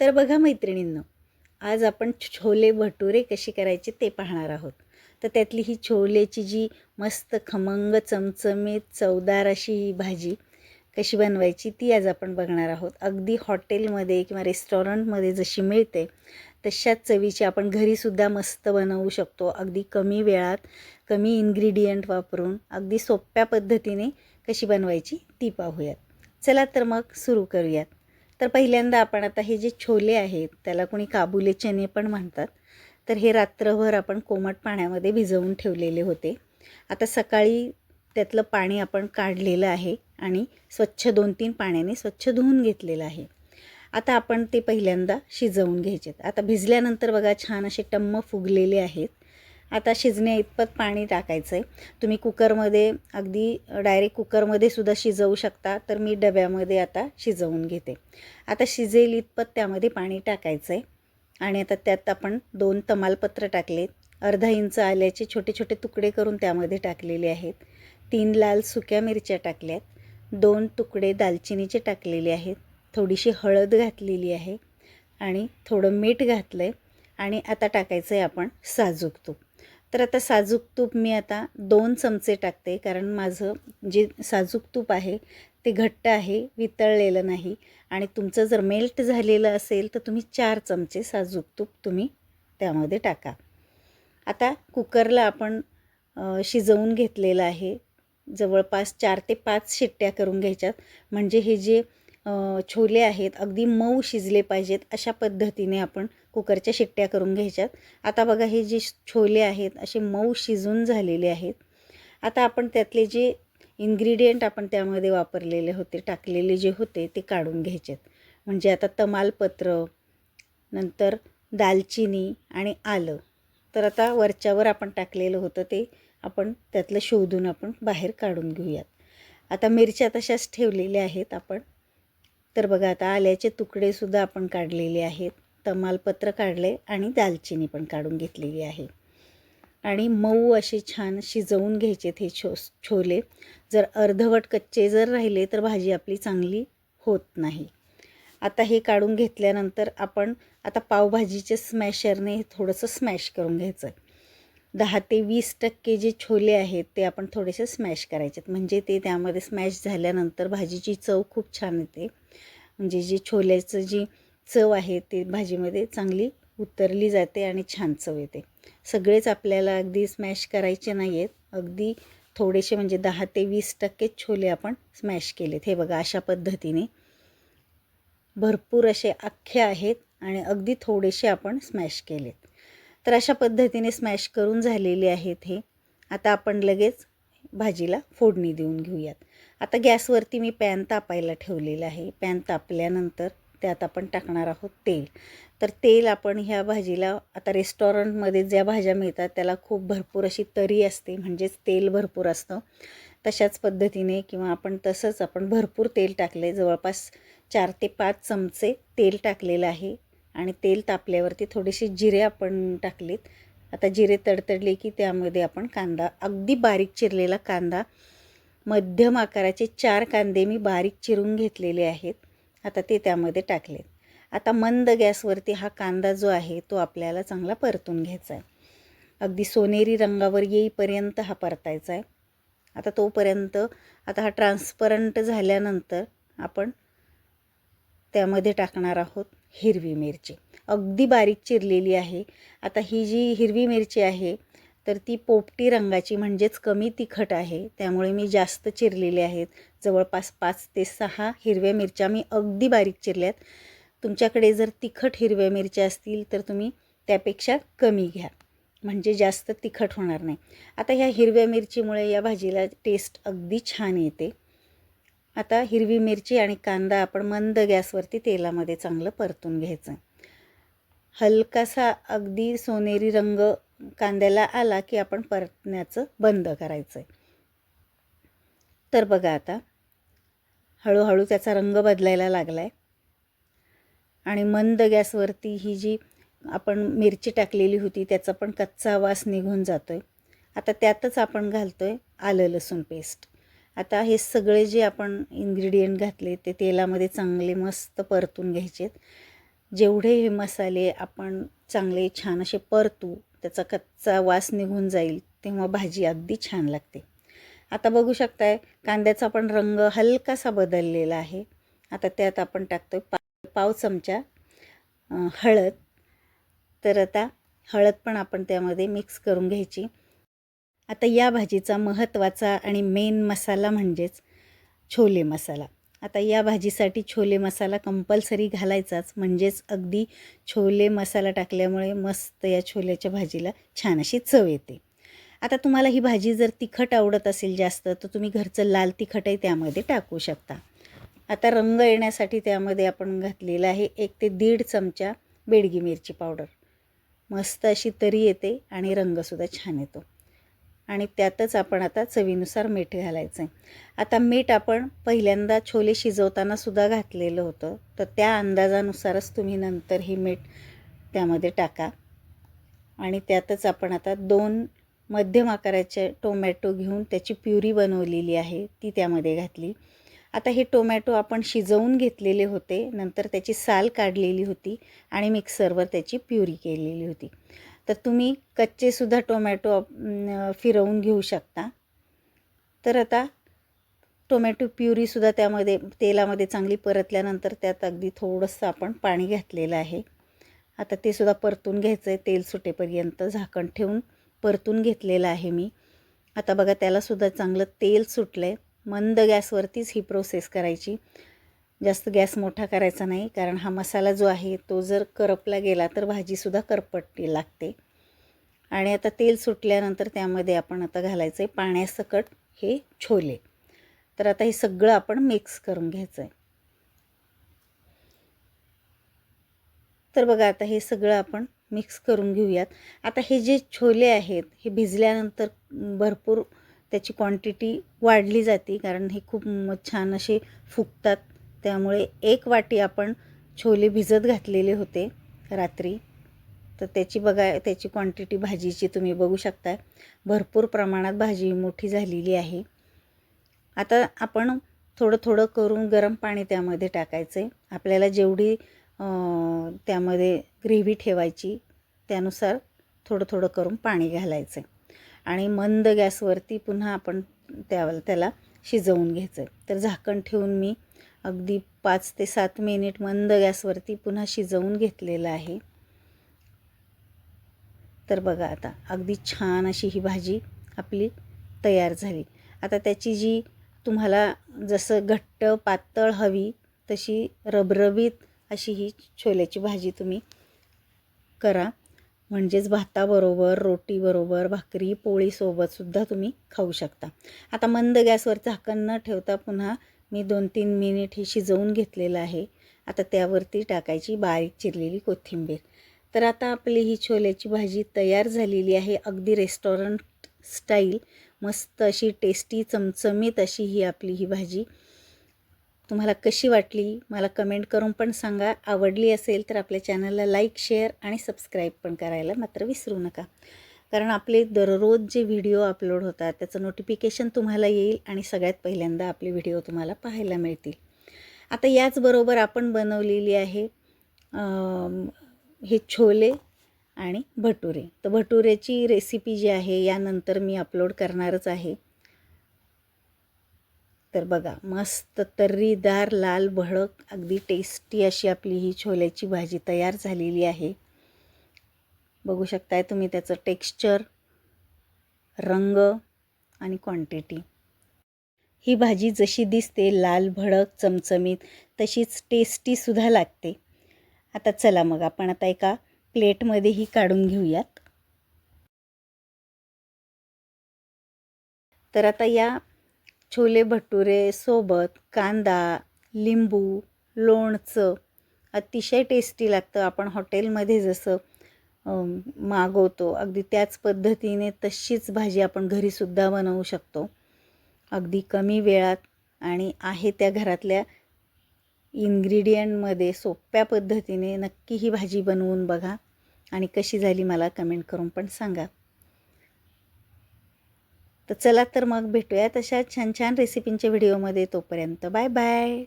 तर बघा मैत्रिणींनो आज आपण छोले भटुरे कशी करायचे ते पाहणार आहोत. तर त्यातली ही छोलेची जी मस्त खमंग चमचमीत चवदार अशी ही भाजी कशी बनवायची ती आज आपण बघणार आहोत. अगदी हॉटेलमध्ये किंवा रेस्टॉरंटमध्ये जशी मिळते तशाच चवीची आपण घरीसुद्धा मस्त बनवू शकतो. अगदी कमी वेळात कमी इन्ग्रेडियंट वापरून अगदी सोप्या पद्धतीने कशी बनवायची ती पाहूयात. चला तर मग सुरू करूयात. तर पहिल्यांदा आपण आता हे जे छोले आहेत त्याला कोणी काबुले चणे पण म्हणतात. तर हे रात्रभर आपण कोमट पाण्यामध्ये भिजवून ठेवलेले होते. आता सकाळी त्यातलं पाणी आपण काढलेलं आहे आणि स्वच्छ दोन तीन पाण्याने स्वच्छ धुवून घेतलेलं आहे. आता आपण ते पहिल्यांदा शिजवून घ्यायचे आता भिजल्यानंतर बघा छान असे टम्म फुगलेले आहेत. आता शिजण्या इतपत पाणी टाकायचं आहे तुम्ही कुकरमध्ये अगदी डायरेक्ट कुकरमध्ये सुद्धा शिजवू शकता तर मी डब्यामध्ये आता शिजवून घेते. आता शिजेल इतपत त्यामध्ये पाणी टाकायचं आहे आणि आता त्यात आपण दोन तमालपत्र टाकले. अर्धा इंच आल्याचे छोटे छोटे तुकडे करून त्यामध्ये टाकलेले आहेत. तीन लाल सुक्या मिरच्या टाकल्यात. दोन तुकडे दालचिनीचे टाकलेले आहेत. थोडीशी हळद घातलेली आहे. आणि थोडं मीठ घातलं आहे आणि आता टाकायचं आहे आपण साजूक तूप. तर आता साजूक तूप मी आता दोन चमचे टाकते कारण माझं जे साजूक तूप आहे ते घट्ट आहे वितळलेलं नाही. आणि तुमचं जर मेल्ट झालेलं असेल तर तुम्ही चार चमचे साजूक तूप तुम्ही त्यामध्ये टाका. आता कुकरला आपण शिजवून घेतलेलं आहे. जवळपास चार ते पाच शिट्ट्या करून घ्यायच्यात. म्हणजे हे जे छोले आहेत अगदी मऊ शिजले पाहिजेत अशा पद्धतीने आपण कुकरच्या शिट्ट्या करून घ्यायच्यात. आता बघा हे जे छोले आहेत असे मऊ शिजून झालेले आहेत. आता आपण त्यातले जे इन्ग्रेडियंट आपण त्यामध्ये वापरलेले होते टाकलेले जे होते ते काढून घ्यायचेत. म्हणजे आता तमालपत्र नंतर दालचिनी आणि आलं. तर आता वरच्यावर आपण टाकलेलं होतं ते आपण त्यातलं शोधून आपण बाहेर काढून घेऊयात. आता मिरच्या तशाच ठेवलेल्या आहेत आपण. तर बघा आता आल्याचे तुकडेसुद्धा आपण काढलेले आहेत. तमालपत्र काढले आणि दालचिनी पण काढून घेतलेली आहे. आणि मऊ असे छान शिजवून घ्यायचे हे छो छोले. जर अर्धवट कच्चे जर राहिले तर भाजी आपली चांगली होत नाही. आता हे काढून घेतल्यानंतर आपण आता पावभाजीच्या स्मॅशरने थोडंसं स्मॅश करून घ्यायचं. दहा ते वीस टक्के जे छोले आहेत ते आपण थोडेसे स्मॅश करायचे म्हणजे ते त्यामध्ये स्मॅश झाल्यानंतर भाजीची चव खूप छान येते. म्हणजे जी छोल्याचं जी चव आहे ते भाजीमध्ये चांगली उतरली जाते आणि छान चव येते. सगळेच आपल्याला अगदी स्मॅश करायचे नाही आहेत अगदी थोडेसे म्हणजे दहा ते वीस टक्के छोले आपण स्मॅश केलेत. हे बघा अशा पद्धतीने. भरपूर असे अख्खे आहेत आणि अगदी थोडेसे आपण स्मॅश केलेत. तर अशा पद्धतीने स्मॅश करून झालेले आहेत हे. आता आपण लगेच भाजीला फोडणी देऊन घेऊयात. आता गॅसवरती मी पॅन तापायला ठेवलेलं आहे. पॅन तापल्यानंतर त्यात आपण टाकणार आहोत तेल. तर तेल आपण ह्या भाजीला आता रेस्टॉरंटमध्ये ज्या भाज्या मिळतात त्याला खूप भरपूर अशी तरी असते म्हणजेच तेल भरपूर असतं. तशाच पद्धतीने किंवा आपण तसंच आपण भरपूर तेल टाकले जवळपास चार ते पाच चमचे तेल टाकलेलं आहे. आणि तेल तापल्यावरती थोडेसे जिरे आपण टाकलेत. आता जिरे तडतडले की त्यामध्ये आपण कांदा अगदी बारीक चिरलेला कांदा मध्यम आकाराचे चार कांदे मी बारीक चिरून घेतलेले आहेत. आता ते त्यामध्ये टाकलेत. आता मंद गॅसवरती हा कांदा जो आहे तो आपल्याला चांगला परतून घ्यायचा आहे. अगदी सोनेरी रंगावर येईपर्यंत हा परतायचा आहे. आता तोपर्यंत आता हा ट्रान्सपरंट झाल्यानंतर आपण त्यामध्ये टाकणार आहोत. हिरवी मिरची. अगदी बारीक चिरलेली आहे. आता ही जी हिरवी मिरची आहे तर ती पोपटी रंगाची म्हणजेच कमी तिखट आहे. त्यामुळे मी जास्त चिरलेले आहेत. जवळपास पाच ते सहा हिरव्या मिरच्या मी अगदी बारीक चिरल्यात. तुमच्याकडे जर तिखट हिरव्या मिरच्या असतील तर तुम्ही त्यापेक्षा कमी घ्या. म्हणजे जास्त तिखट होणार नाही. आता ह्या हिरव्या मिरचीमुळे या भाजीला टेस्ट अगदी छान येते. आता हिरवी मिरची आणि कांदा आपण मंद गॅसवरती तेलामध्ये चांगलं परतून घ्यायचं. हलकासा अगदी सोनेरी रंग कांद्याला आला की आपण परतण्याचं बंद करायचं आहे तर बघा आता हळूहळू त्याचा रंग बदलायला लागला आहे आणि मंद गॅसवरती ही जी आपण मिरची टाकलेली होती त्याचा पण कच्चा वास निघून जातो आहे आता त्यातच आपण घालतो आहे आलं लसूण पेस्ट. आता हे सगळे जे आपण इन्ग्रेडियंट घातले ते तेलामध्ये चांगले मस्त परतून घ्यायचेत. जेवढे हे मसाले आपण चांगले छान असे परतू त्याचा कच्चा वास निघून जाईल तेव्हा भाजी अगदी छान लागते. आता बघू शकताय कांद्याचा पण रंग हलकासा बदललेला आहे. आता त्यात आपण टाकतो पा पाव चमचा हळद. तर आता हळद पण आपण त्यामध्ये मिक्स करून घ्यायची. आता या भाजीचा महत्त्वाचा आणि मेन मसाला म्हणजेच छोले मसाला. आता या भाजीसाठी छोले मसाला कंपल्सरी घालायचाच. म्हणजेच अगदी छोले मसाला टाकल्यामुळे मस्त या छोल्याच्या भाजीला छान अशी चव येते. आता तुम्हाला ही भाजी जर तिखट आवडत असेल जास्त तर तुम्ही घरचं लाल तिखटही त्यामध्ये टाकू शकता. आता रंग येण्यासाठी त्यामध्ये आपण घातलेलं आहे एक ते दीड चमचा बेडगी मिरची पावडर. मस्त अशी तरी येते आणि रंगसुद्धा छान येतो. आणि त्यातच आपण आता चवीनुसार मीठ घालायचं आहे. आता मीठ आपण पहिल्यांदा छोले शिजवताना सुद्धा घातलेलं होतं. तर त्या अंदाजानुसारच तुम्ही नंतर ही मीठ त्यामध्ये टाका. आणि त्यातच आपण आता दोन मध्यम आकाराचे टोमॅटो घेऊन त्याची प्युरी बनवलेली आहे ती त्यामध्ये घातली. आता हे टोमॅटो आपण शिजवून घेतलेले होते नंतर त्याची साल काढलेली होती आणि मिक्सरवर त्याची प्युरी केलेली होती. तर तुम्ही कच्चेसुद्धा टोमॅटो फिरवून घेऊ शकता. तर आता टोमॅटो प्युरीसुद्धा त्यामध्ये तेलामध्ये चांगली परतल्यानंतर त्यात अगदी थोडंसं आपण पाणी घातलेलं आहे. आता ते सुद्धा परतून घ्यायचं आहे तेल सुटेपर्यंत झाकण ठेवून परतून घेतलेलं आहे मी. आता बघा त्यालासुद्धा चांगलं तेल सुटलं आहे मंद गॅसवरतीच ही प्रोसेस करायची. जास्त गॅस मोठा करायचा नाही कारण हा मसाला जो आहे तो जर करपला गेला तर भाजीसुद्धा करपट्टी लागते. आणि आता तेल सुटल्यानंतर त्यामध्ये आपण आता घालायचं आहे पाण्यासकट हे छोले. तर आता हे सगळं आपण मिक्स करून घ्यायचं आहे तर बघा आता हे सगळं आपण मिक्स करून घेऊयात. आता हे जे छोले आहेत हे भिजल्यानंतर भरपूर त्याची क्वांटिटी वाढली जाते कारण हे खूप छान असे फुगतात. त्यामुळे एक वाटी आपण छोले भिजत घातलेले होते रात्री. तर त्याची बघा त्याची क्वांटिटी भाजीची तुम्ही बघू शकता. भरपूर प्रमाणात भाजी मोठी झालेली आहे. आता आपण थोडं थोडं करून गरम पाणी त्यामध्ये टाकायचं आहे आपल्याला जेवढी त्यामध्ये ग्रेव्ही ठेवायची त्यानुसार थोडं थोडं करून पाणी घालायचं आहे आणि मंद गॅसवरती पुन्हा आपण त्या त्याला शिजवून घ्यायचं आहे तर झाकण ठेवून मी अगदी पाच ते सात मिनिट मंद गॅसवरती पुन्हा शिजवून घेतलेलं आहे. तर बघा आता अगदी छान अशी ही भाजी आपली तयार झाली. आता त्याची जी तुम्हाला जसं घट्ट पातळ हवी तशी रबरबीत अशी ही छोल्याची भाजी तुम्ही करा. म्हणजेच भाताबरोबर रोटीबरोबर भाकरी पोळीसोबतसुद्धा तुम्ही खाऊ शकता. आता मंद गॅसवर झाकण न ठेवता पुन्हा मी दोन तीन मिनिट हे शिजवून घेतलेलं आहे. आता त्यावरती टाकायची बारीक चिरलेली कोथिंबीर. तर आता आपली ही छोल्याची भाजी तयार झालेली आहे. अगदी रेस्टॉरंट स्टाईल. मस्त अशी टेस्टी चमचमीत अशी ही आपली ही भाजी. तुम्हाला कशी वाटली? मला कमेंट करून पण सांगा. आवडली असेल तर आपल्या चॅनलला लाईक शेअर आणि सबस्क्राईब पण करायला मात्र विसरू नका. कारण आपले दररोज जे व्हिडिओ अपलोड होतात त्याचं नोटिफिकेशन तुम्हाला येईल आणि सगळ्यात पहिल्यांदा आपले व्हिडिओ तुम्हाला पाहायला मिळतील. आता याचबरोबर आपण बनवलेली आहे हे छोले आणि भटुरे. तर भटुऱ्याची रेसिपी जी आहे यानंतर मी अपलोड करणारच आहे. तर बघा मस्त तर्रीदार लाल भडक अगदी टेस्टी अशी आपली ही छोल्याची भाजी तयार झालेली आहे. बघू शकताय तुम्ही त्याचं टेक्स्चर रंग आणि क्वांटिटी ही भाजी जशी दिसते लाल भडक चमचमीत तशीच टेस्टीसुद्धा लागते. आता चला मग आपण आता एका प्लेटमध्ये ही काढून घेऊयात. तर आता या छोले भटुरे सोबत कांदा लिंबू लोणचं अतिशय टेस्टी लागतं. आपण हॉटेलमध्ये जसं मागवतो. अगदी त्याच पद्धतीने तशीच भाजी आपण घरीसुद्धा बनवू शकतो. अगदी कमी वेळात आणि आहे त्या घरातल्या इन्ग्रेडियंटमध्ये सोप्या पद्धतीने नक्की ही भाजी बनवून बघा आणि कशी झाली मला कमेंट करून पण सांगा. तर चला तर मग भेटूया तशा छान छान रेसिपींच्या व्हिडिओमध्ये तोपर्यंत. Bye bye